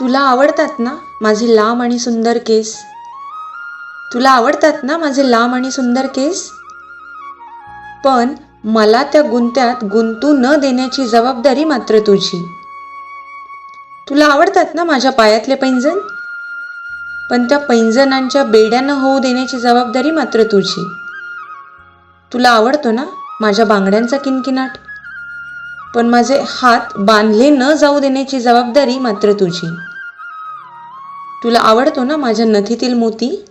तुला आवडतात ना माझे लांब आणि सुंदर केस? तुला आवडतात ना माझे लांब आणि सुंदर केस? पण मला त्या गुंत्यात गुंतू न देण्याची जबाबदारी मात्र तुझी. तुला आवडतात ना माझ्या पायातले पैंजण? पण त्या पैंजणांच्या बेड्यानं होऊ देण्याची जबाबदारी मात्र तुझी. तुला आवडतो ना माझ्या बांगड्यांचा किनकिनाट? पण माझे हात बांधले न जाऊ देण्याची जबाबदारी मात्र तुझी. तुला आवडतो ना माझ्या नथीतील मोती?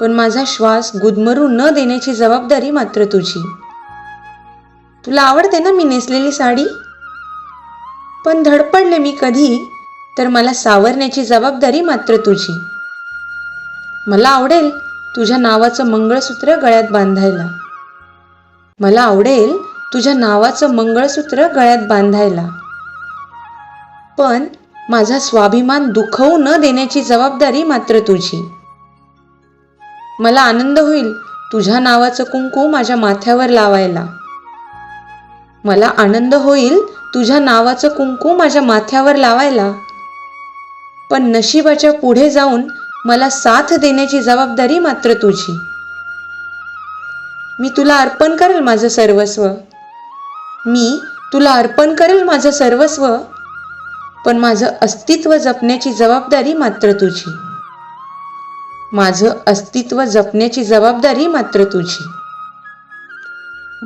पण माझा श्वास गुदमरू न देण्याची जबाबदारी मात्र तुझी. तुला आवडते ना मी नेसलेली साडी? पण धडपडले मी कधी तर मला सावरण्याची जबाबदारी मात्र तुझी. मला आवडेल तुझ्या नावाचं मंगळसूत्र गळ्यात बांधायला. मला आवडेल तुझ्या नावाचं मंगळसूत्र गळ्यात बांधायला. पण माझा स्वाभिमान दुखवू न देण्याची जबाबदारी मात्र तुझी. मला आनंद होईल तुझ्या नावाचं कुंकू माझ्या माथ्यावर लावायला. मला आनंद होईल तुझ्या नावाचं कुंकू माझ्या माथ्यावर लावायला. पण नशिबाच्या पुढे जाऊन मला साथ देण्याची जबाबदारी मात्र तुझी. मी तुला अर्पण करेल माझं सर्वस्व. मी तुला अर्पण करेल माझं सर्वस्व. पण माझं अस्तित्व जपण्याची जबाबदारी मात्र तुझी. माझं अस्तित्व जपण्याची जबाबदारी मात्र तुझी.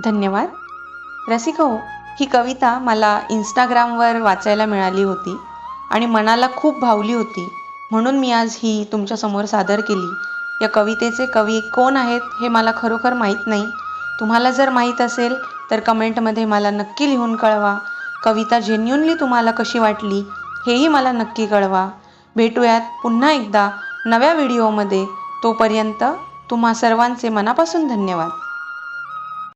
धन्यवाद. रसिका हो ही कविता मला इंस्टाग्रामवर वाचायला मिळाली होती आणि मनाला खूप भावली होती. म्हणून मी आज ही तुमच्यासमोर सादर केली. या कवितेचे कवी कोण आहेत हे मला खरोखर माहीत नाही. तुम्हाला जर माहीत असेल तर कमेंटमध्ये मला नक्की लिहून कळवा. कविता जेन्युनली तुम्हाला कशी वाटली हेही मला नक्की कळवा. भेटूयात पुन्हा एकदा नव्या व्हिडिओमध्ये तोपर्यंत तुम्हा सर्वांचे मनापासून धन्यवाद.